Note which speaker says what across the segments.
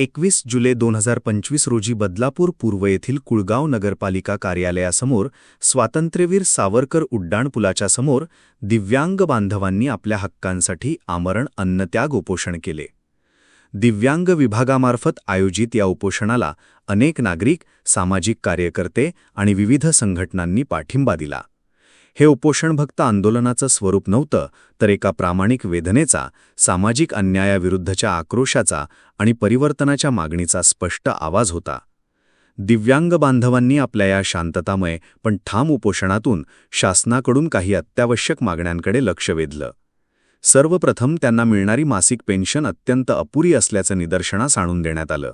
Speaker 1: एकवीस जुलै दोन हजार पंचवीस रोजी बदलापूर पूर्व येथील कुळगाव नगरपालिका कार्यालयासमोर स्वातंत्र्यवीर सावरकर उड्डाणपुलाच्या समोर दिव्यांग बांधवांनी आपल्या हक्कांसाठी आमरण अन्नत्याग उपोषण केले. दिव्यांग विभागामार्फत आयोजित या उपोषणाला अनेक नागरिक सामाजिक कार्यकर्ते आणि विविध संघटनांनी पाठिंबा दिला. हे उपोषण भक्त आंदोलनाचं स्वरूप नव्हतं तर एका प्रामाणिक वेदनेचा सामाजिक अन्यायाविरुद्धच्या आक्रोशाचा आणि परिवर्तनाच्या मागणीचा स्पष्ट आवाज होता. दिव्यांग बांधवांनी आपल्या या शांततामय पण ठाम उपोषणातून शासनाकडून काही अत्यावश्यक मागण्यांकडे लक्ष वेधलं. सर्वप्रथम त्यांना मिळणारी मासिक पेन्शन अत्यंत अपुरी असल्याचं निदर्शनास आणून देण्यात आलं.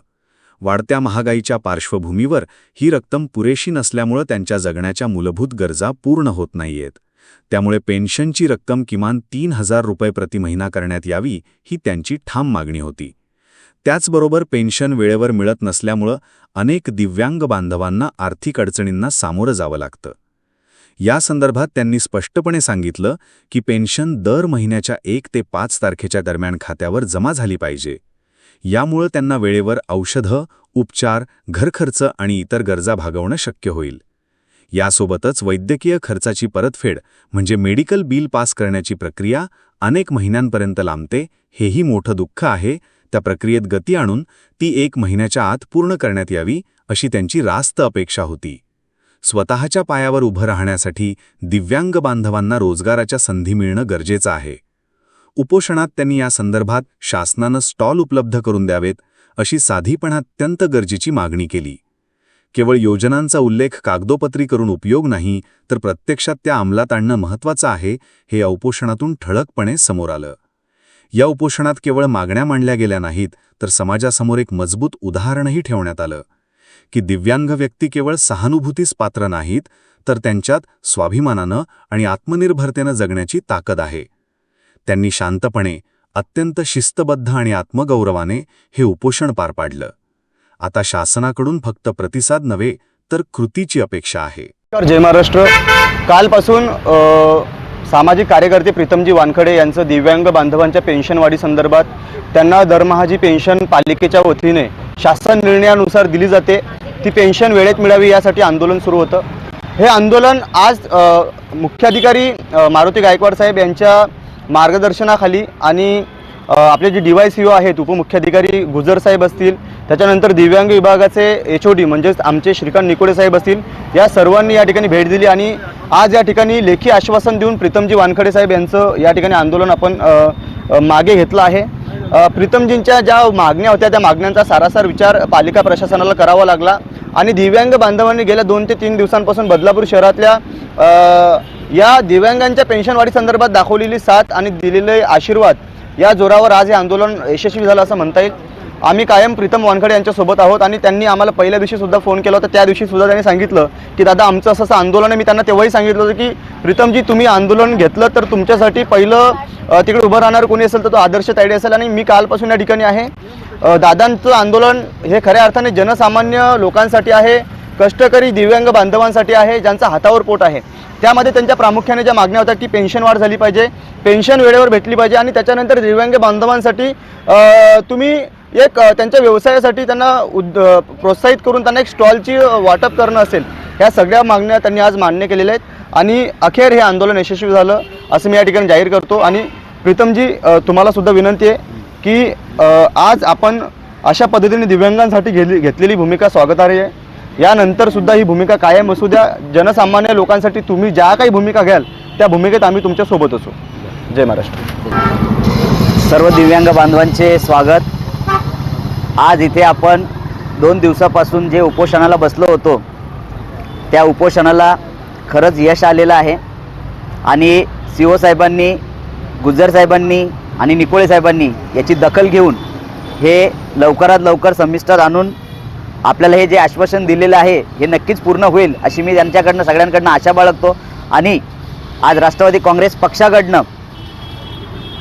Speaker 1: वाढत्या महागाईच्या पार्श्वभूमीवर ही रक्कम पुरेशी नसल्यामुळं त्यांच्या जगण्याच्या मूलभूत गरजा पूर्ण होत नाहीयेत. त्यामुळे पेन्शनची रक्कम किमान तीन हजार रुपये प्रति महिना करण्यात यावी ही त्यांची ठाम मागणी होती. त्याचबरोबर पेन्शन वेळेवर मिळत नसल्यामुळं अनेक दिव्यांग बांधवांना आर्थिक अडचणींना सामोरं जावं लागतं. या संदर्भात त्यांनी स्पष्टपणे सांगितलं की पेन्शन दर महिन्याच्या एक ते पाच तारखेच्या दरम्यान खात्यावर जमा झाली पाहिजे. यामुळं त्यांना वेळेवर औषधं उपचार घरखर्च आणि इतर गरजा भागवणं शक्य होईल. यासोबतच वैद्यकीय खर्चाची परतफेड म्हणजे मेडिकल बिल पास करण्याची प्रक्रिया अनेक महिन्यांपर्यंत लांबते हेही मोठं दुःख आहे. त्या प्रक्रियेत गती आणून ती एक महिन्याच्या आत पूर्ण करण्यात यावी अशी त्यांची रास्त अपेक्षा होती. स्वतःच्या पायावर उभं राहण्यासाठी दिव्यांग बांधवांना रोजगाराच्या संधी मिळणं गरजेचं आहे. उपोषणात त्यांनी या संदर्भात शासनानं स्टॉल उपलब्ध करून द्यावेत अशी साधीपण अत्यंत गरजेची मागणी केली. केवळ योजनांचा उल्लेख कागदोपत्री करून उपयोग नाही तर प्रत्यक्षात त्या अंमलात आणणं महत्त्वाचं आहे हे या उपोषणातून ठळकपणे समोर आलं. या उपोषणात केवळ मागण्या मांडल्या गेल्या नाहीत तर समाजासमोर एक मजबूत उदाहरणही ठेवण्यात आलं. की दिव्यांग व्यक्ती केवळ सहानुभूतीस पात्र नाहीत तर त्यांच्यात स्वाभिमानानं आणि आत्मनिर्भरतेनं जगण्याची ताकद आहे. त्यांनी शांतपणे अत्यंत शिस्तबद्ध आणि आत्मगौरवाने हे उपोषण पार पाडलं. आता शासनाकडून फक्त प्रतिसाद नव्हे तर कृतीची अपेक्षा आहे.
Speaker 2: जय महाराष्ट्र. कालपासून सामाजिक कार्यकर्ते प्रीतमजी वानखडे यांचं दिव्यांग बांधवांच्या पेन्शनवाढी संदर्भात त्यांना दरमहाजी पेन्शन पालिकेच्या वतीने शासन निर्णयानुसार दिली जाते. ती पेन्शन वेळेत मिळावी यासाठी आंदोलन सुरू होतं. हे आंदोलन आज मुख्याधिकारी मारुती गायकवाड साहेब यांच्या मार्गदर्शनाखाली आणि आपले जे डी वाय सी ओ आहेत उपमुख्याधिकारी गुजर साहेब असतील त्याच्यानंतर दिव्यांग विभागाचे एच ओ डी म्हणजेच आमचे श्रीकांत निकोडे साहेब असतील या सर्वांनी या ठिकाणी भेट दिली आणि आज या ठिकाणी लेखी आश्वासन देऊन प्रीतमजी वानखडे साहेब यांचं या ठिकाणी आंदोलन आपण मागे घेतलं आहे. प्रीतमजींच्या ज्या मागण्या होत्या त्या मागण्यांचा सारासार विचार पालिका प्रशासनाला करावा लागला. आणि दिव्यांग बांधवांनी गेल्या दोन ते तीन दिवसांपासून बदलापूर शहरातल्या या दिव्यांगांच्या पेन्शनवाढी संदर्भात दाखवलेली साथ आणि दिलेले आशीर्वाद या जोरावर आज हे आंदोलन यशस्वी झालं असं म्हणता येईल. आम्ही कायम प्रीतम वानखडे यांच्यासोबत आहोत आणि त्यांनी आम्हाला पहिल्या दिवशी सुद्धा फोन केला होता. त्या दिवशी सुद्धा त्यांनी सांगितलं की दादा आमचं असं असं आंदोलन आहे. मी त्यांना तेव्हाही सांगितलं होतं की प्रीतमजी तुम्ही आंदोलन घेतलं तर तुमच्यासाठी पहिलं तिकडे उभं राहणार कोणी असेल तर तो आदर्श तायडे असेल आणि मी कालपासून या ठिकाणी आहे. दादांचं आंदोलन हे खऱ्या अर्थाने जनसामान्य लोकांसाठी आहे. कष्टकरी दिव्यांग बांधवांसाठी आहे ज्यांचा हातावर पोट आहे. त्यामध्ये त्यांच्या प्रामुख्याने ज्या मागण्या होत्या की पेन्शन वाढ झाली पाहिजे पेन्शन वेळेवर भेटली पाहिजे आणि त्याच्यानंतर दिव्यांग बांधवांसाठी तुम्ही एक त्यांच्या व्यवसायासाठी त्यांना उद प्रोत्साहित करून त्यांना एक स्टॉलची वाटप करणं असेल ह्या सगळ्या मागण्या त्यांनी आज मान्य केलेल्या आहेत. आणि अखेर हे आंदोलन यशस्वी झालं असं मी या ठिकाणी जाहीर करतो. आणि प्रीतमजी तुम्हालासुद्धा तुम्हाला सुद्धा विनंती आहे की आज आपण अशा पद्धतीने दिव्यांगांसाठी घेतली घेतलेली भूमिका स्वागतार्ह आहे. यानंतर सुद्धा ही भूमिका कायम असू द्या. जनसामान्य लोकांसाठी तुम्ही ज्या काही भूमिका घ्याल त्या भूमिकेत आम्ही तुमच्यासोबत असू. जय महाराष्ट्र.
Speaker 3: सर्व दिव्यांग बांधवांचे स्वागत. आज इथे आपण दोन दिवसापासून जे उपोषणाला बसलो होतो त्या उपोषणाला खरंच यश आलेलं आहे. आणि सी ओ साहेबांनी गुज्जर साहेबांनी आणि निकोळे साहेबांनी याची दखल घेऊन हे लवकरात लवकर समिस्टर आणून आपल्याला हे जे आश्वासन दिलेलं आहे हे नक्कीच पूर्ण होईल अशी मी त्यांच्याकडनं सगळ्यांकडनं आशा बाळगतो. आणि आज राष्ट्रवादी काँग्रेस पक्षाकडनं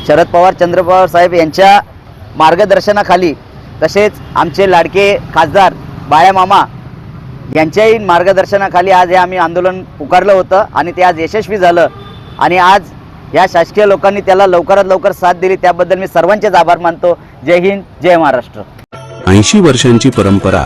Speaker 3: शरद पवार चंद्रपवार साहेब यांच्या मार्गदर्शनाखाली तसेच आमचे लाडके खासदार बाळ्यामामा यांच्याही मार्गदर्शनाखाली आज हे आम्ही आंदोलन पुकारलं होतं आणि ते आज यशस्वी झालं. आणि आज या शासकीय लोकांनी त्याला लवकरात लवकर साथ दिली त्याबद्दल मी सर्वांचेच आभार मानतो. जय हिंद जय महाराष्ट्र.
Speaker 4: ऐंशी वर्षांची परंपरा